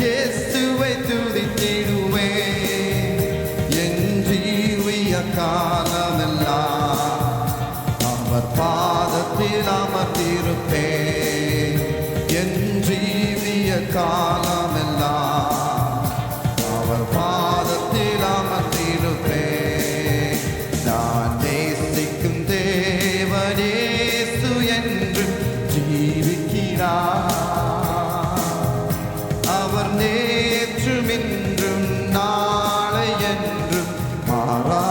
இயேசுவை துதித்திடுவேன் என் ஜீவிய காலமெல்லாம் அவர் பாதத்தில் அமர்ந்திருப்பேன். என் ஜீவிய காலமெல்லாம் அவர் பாதத்தில் அமர்ந்திருப்பேன். நான் நேசிக்கும் தேவனேசு என்று ஜீவிக்கிறார். Sarah.